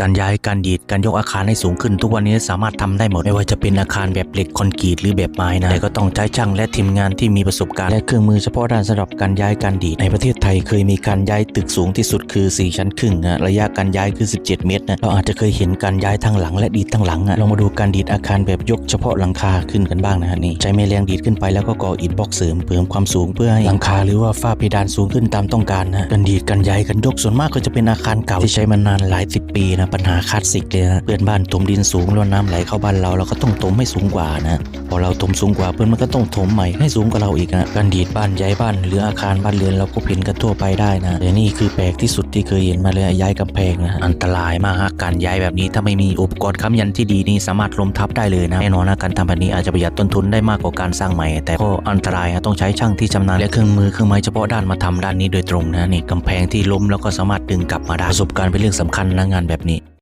การย้ายการดีดการยกอาคารให้สูงขึ้น ทุกวันนี้สามารถทำได้หมดไม่ว่าจะเป็นอาคารแบบเหล็กคอนกรีตหรือแบบไม้นะแต่ก็ต้องใช้ช่างและทีมงานที่มีประสบการณ์และเครื่องมือเฉพาะด้านสำหรับการย้ายการดีดในประเทศไทยเคยมีการย้ายตึกสูงที่สุดคือ 4 ชั้นครึ่งนะระยะการย้ายคือ 17 เมตรนะเราอาจจะเคยเห็นการย้ายทางหลังและดีดทางหลังอะลองมาดูการดีดอาคารแบบยกเฉพาะหลังคาขึ้นกันบ้างนะฮะนี่ใช้แม่แรงดีดขึ้นไปแล้วก็ก่ออิฐบล็อกเสริมเพิ่มความสูงเพื่อให้หลังคาหรือว่าฝ้าเพดานสูงขึ้นตามต้องการนะการดีดการย้ายการยกส่วนมากก็จะเป็นอาคารเก่าที่ใช้มานานหลายสิบปีนะปัญหาคลาสสิกเลยนะเพื่อนบ้านถมดินสูงแล้วน้ำไหลเข้าบ้านเราเราก็ต้องถมให้สูงกว่านะพอเราถมสูงกว่าเพื่อนมันก็ต้องถมใหม่ให้สูงกว่าเราอีกนะการดีดบ้านย้ายบ้านหรืออาคารบ้านเรือนเราก็เห็นกันทั่วไปได้นะแต่นี่คือแปลกที่สุดที่เคยเห็นมาเลยย้ายกำแพงนะอันตรายมากฮะการย้ายแบบนี้ถ้าไม่มีอุปกรณ์ค้ำยันที่ดีนี่สามารถล้มทับได้เลยนะแน่นอนนะการทำแบบนี้อาจจะประหยัดต้นทุนได้มากกว่าการสร้างใหม่ แต่ก็อันตรายฮะต้องใช้ช่างที่ชำนาญและเครื่องมือเครื่องไม้เฉพาะด้านมาทำด้านนี้โดยตรงนะนี่กำแพงที่ล้มแล้วก็สามารถดึงกลับมาได้ประสบการณ์เป็นเรื่องสำคัญนะงานแบบนี้